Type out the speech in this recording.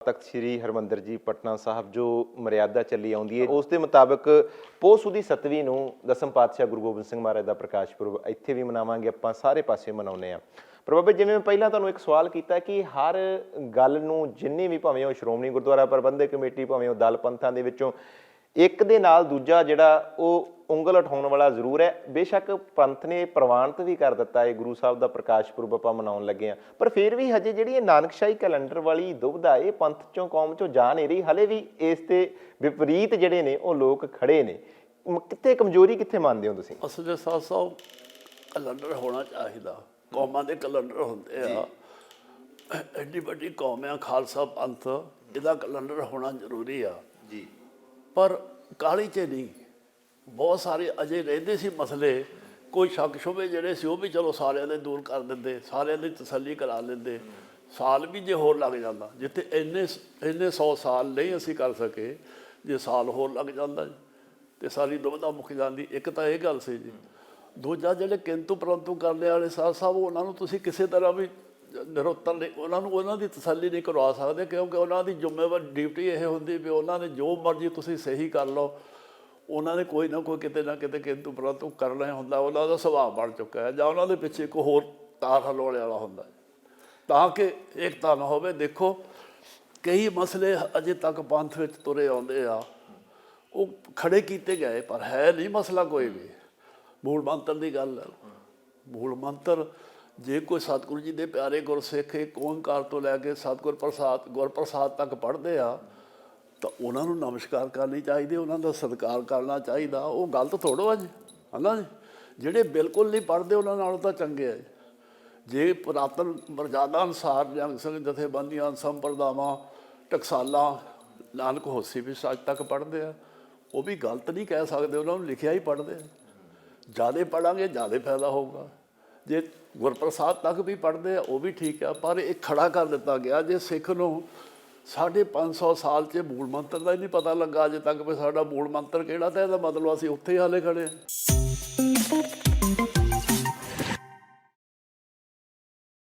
ਤਖਤ ਸ੍ਰੀ ਹਰਮੰਦਰ ਜੀ ਪਟਨਾ ਸਾਹਿਬ ਜੋ ਮਰਿਆਦਾ ਚੱਲੀ ਆਉਂਦੀ ਹੈ, ਉਸ ਦੇ ਮੁਤਾਬਕ ਪੋਹ ਸੁਦੀ 7ਵੀਂ ਨੂੰ ਦਸਮ ਪਾਤਸ਼ਾਹ ਗੁਰੂ ਗੋਬਿੰਦ ਸਿੰਘ ਮਹਾਰਾਜ ਦਾ ਪ੍ਰਕਾਸ਼ ਪੁਰਬ ਇੱਥੇ ਵੀ ਮਨਾਵਾਂਗੇ, ਆਪਾਂ ਸਾਰੇ ਪਾਸੇ ਮਨਾਉਂਦੇ ਆ ਪਰ ਬਾਬਾ ਜਿਵੇਂ ਮੈਂ ਪਹਿਲਾਂ ਤੁਹਾਨੂੰ ਇੱਕ ਸਵਾਲ ਕੀਤਾ ਕਿ ਹਰ ਗੱਲ ਨੂੰ ਜਿੰਨੀ ਵੀ ਭਾਵੇਂ ਉਹ ਸ਼੍ਰੋਮਣੀ ਗੁਰਦੁਆਰਾ ਪ੍ਰਬੰਧਕ ਕਮੇਟੀ, ਭਾਵੇਂ ਉਹ ਦਲ ਪੰਥਾਂ ਦੇ ਵਿੱਚੋਂ ਇੱਕ ਦੇ ਨਾਲ ਦੂਜਾ ਜਿਹੜਾ ਉਹ ਉਂਗਲ ਉਠਾਉਣ ਵਾਲਾ ਜ਼ਰੂਰ ਹੈ। ਬੇਸ਼ੱਕ ਪੰਥ ਨੇ ਪ੍ਰਵਾਨਿਤ ਵੀ ਕਰ ਦਿੱਤਾ ਹੈ ਗੁਰੂ ਸਾਹਿਬ ਦਾ ਪ੍ਰਕਾਸ਼ ਪੁਰਬ ਆਪਾਂ ਮਨਾਉਣ ਲੱਗੇ ਆ ਪਰ ਫਿਰ ਵੀ ਹਜੇ ਜਿਹੜੀ ਇਹ ਨਾਨਕਸ਼ਾਹੀ ਕੈਲੰਡਰ ਵਾਲੀ ਦੁਬਧਾ ਇਹ ਪੰਥ ਚੋਂ ਕੌਮ ਚੋਂ ਜਾ ਨਹੀਂ ਰਹੀ ਹਲੇ ਵੀ ਇਸ ਤੇ ਵਿਪਰੀਤ ਜਿਹੜੇ ਨੇ ਉਹ ਲੋਕ ਖੜੇ ਨੇ। ਕਿੱਥੇ ਕਮਜ਼ੋਰੀ ਕਿੱਥੇ ਮੰਨਦੇ ਹੋ ਤੁਸੀਂ? ਅਸਲ ਦੇ ਸਾਥ ਸਾਹਿਬ ਕੈਲੰਡਰ ਹੋਣਾ ਚਾਹੀਦਾ। ਕੌਮਾਂ ਦੇ ਕੈਲੰਡਰ ਹੁੰਦੇ ਆ। ਐਡੀ ਵੱਡੀ ਕੌਮ ਆ ਖਾਲਸਾ ਪੰਥ। ਇਹਦਾ ਕੈਲੰਡਰ ਹੋਣਾ ਜ਼ਰੂਰੀ ਆ। ਜੀ। ਪਰ ਕਾਲੀ ਚ ਨਹੀਂ। ਬਹੁਤ ਸਾਰੇ ਅਜੇ ਰਹਿੰਦੇ ਸੀ ਮਸਲੇ ਕੋਈ ਸ਼ੱਕ ਸ਼ੁਬੇ ਜਿਹੜੇ ਸੀ ਉਹ ਵੀ ਚਲੋ ਸਾਰਿਆਂ ਦੇ ਦੂਰ ਕਰ ਦਿੰਦੇ ਸਾਰਿਆਂ ਦੀ ਤਸੱਲੀ ਕਰਾ ਲੈਂਦੇ। ਸਾਲ ਵੀ ਜੇ ਹੋਰ ਲੱਗ ਜਾਂਦਾ ਜਿੱਥੇ ਇੰਨੇ ਇੰਨੇ 100 ਸਾਲ ਨਹੀਂ ਅਸੀਂ ਕਰ ਸਕੇ ਜੇ ਸਾਲ ਹੋਰ ਲੱਗ ਜਾਂਦਾ ਜੀ, ਤੇ ਸਾਰੀ ਦੁਬਦਾ ਮੁੱਕ ਜਾਂਦੀ। ਇੱਕ ਤਾਂ ਇਹ ਗੱਲ ਸੀ ਜੀ ਦੂਜਾ ਜਿਹੜੇ ਕਿੰਤੂ ਪਰੰਤੂ ਕਰਨ ਵਾਲੇ ਸਾਧ ਸਾਹਿਬ ਉਹਨਾਂ ਨੂੰ ਤੁਸੀਂ ਕਿਸੇ ਤਰ੍ਹਾਂ ਵੀ ਨਿਰੁੱਤਰ ਨਹੀਂ ਉਹਨਾਂ ਨੂੰ ਉਹਨਾਂ ਦੀ ਤਸੱਲੀ ਨਹੀਂ ਕਰਵਾ ਸਕਦੇ ਕਿਉਂਕਿ ਉਹਨਾਂ ਦੀ ਜ਼ਿੰਮੇਵਾਰ, ਡਿਊਟੀ ਇਹ ਹੁੰਦੀ ਵੀ ਉਹਨਾਂ ਨੇ ਜੋ ਮਰਜ਼ੀ ਤੁਸੀਂ ਸਹੀ ਕਰ ਲਓ। ਉਹਨਾਂ ਨੇ ਕੋਈ ਨਾ ਕੋਈ ਕਿਤੇ ਨਾ ਕਿਤੇ ਕਿੰਤੂ ਪਰੰਤੂ ਕਰਨਾ ਹੀ ਹੁੰਦਾ, ਉਹਨਾਂ ਦਾ ਸੁਭਾਅ ਬਣ ਚੁੱਕਾ ਹੈ ਜਾਂ ਉਹਨਾਂ ਦੇ ਪਿੱਛੇ ਇੱਕ ਹੋਰ ਤਾਰ ਹਲਾਉਣ ਵਾਲਾ ਹੁੰਦਾ ਤਾਂ ਕਿ ਏਕਤਾ ਨਾ ਹੋਵੇ। ਦੇਖੋ, ਕਈ ਮਸਲੇ ਅਜੇ ਤੱਕ ਪੰਥ ਵਿੱਚ ਤੁਰੇ ਆਉਂਦੇ ਆ। ਉਹ ਖੜੇ ਕੀਤੇ ਗਏ, ਪਰ ਹੈ ਨਹੀਂ ਮਸਲਾ ਕੋਈ ਵੀ। ਮੂਲ ਮੰਤਰ ਦੀ ਗੱਲ ਹੈ। ਮੂਲ ਮੰਤਰ ਜੇ ਕੋਈ ਸਤਿਗੁਰੂ ਜੀ ਦੇ ਪਿਆਰੇ ਗੁਰਸਿੱਖ ਇੱਕ ਓੰਕਾਰ ਤੋਂ ਲੈ ਕੇ ਸਤਿਗੁਰ ਪ੍ਰਸਾਦ ਗੁਰ ਪ੍ਰਸਾਦ ਤੱਕ ਪੜ੍ਹਦੇ ਆ, ਤਾਂ ਉਹਨਾਂ ਨੂੰ ਨਮਸਕਾਰ ਕਰਨੀ ਚਾਹੀਦੀ, ਉਹਨਾਂ ਦਾ ਸਤਿਕਾਰ ਕਰਨਾ ਚਾਹੀਦਾ। ਉਹ ਗਲਤ ਥੋੜੋ ਆ ਜੀ, ਹਨਾ ਜੀ? ਜਿਹੜੇ ਬਿਲਕੁਲ ਨਹੀਂ ਪੜ੍ਹਦੇ, ਉਹਨਾਂ ਨਾਲੋਂ ਤਾਂ ਚੰਗੇ ਆ ਜੇ। ਪੁਰਾਤਨ ਮਰਜ਼ਾਦਾ ਅਨੁਸਾਰ ਜੰਗ ਸਿੰਘ ਜਥੇਬੰਦੀਆਂ, ਸੰਪਰਦਾਵਾਂ, ਟਕਸਾਲਾਂ, ਨਾਨਕ ਹੋਸੀ ਵੀ ਅੱਜ ਤੱਕ ਪੜ੍ਹਦੇ ਆ, ਉਹ ਵੀ ਗਲਤ ਨਹੀਂ ਕਹਿ ਸਕਦੇ, ਉਹਨਾਂ ਨੂੰ ਲਿਖਿਆ ਹੀ ਪੜ੍ਹਦੇ ਆ। ਜਿਆਦੇ ਪੜਾਂਗੇ ਜ਼ਿਆਦਾ ਫਾਇਦਾ ਹੋਊਗਾ। ਜੇ ਗੁਰਪ੍ਰਸਾਦ ਤੱਕ ਵੀ ਪੜ੍ਹਦੇ ਆ, ਉਹ ਵੀ ਠੀਕ ਆ, ਪਰ ਇਹ ਖੜਾ ਕਰ ਦਿੱਤਾ ਗਿਆ ਜੇ ਸਿੱਖ ਨੂੰ ਸਾਢੇ 500 ਸਾਲ 'ਚ ਮੂਲ ਮੰਤਰ ਦਾ ਹੀ ਨਹੀਂ ਪਤਾ ਲੱਗਾ, ਅਜੇ ਤੱਕ ਵੀ ਸਾਡਾ ਮੂਲ ਮੰਤਰ ਕਿਹੜਾ ਤਾਂ ਇਹਦਾ ਮਤਲਬ ਅਸੀਂ ਉੱਥੇ ਹੀ ਹਾਲੇ ਖੜੇ ਆ।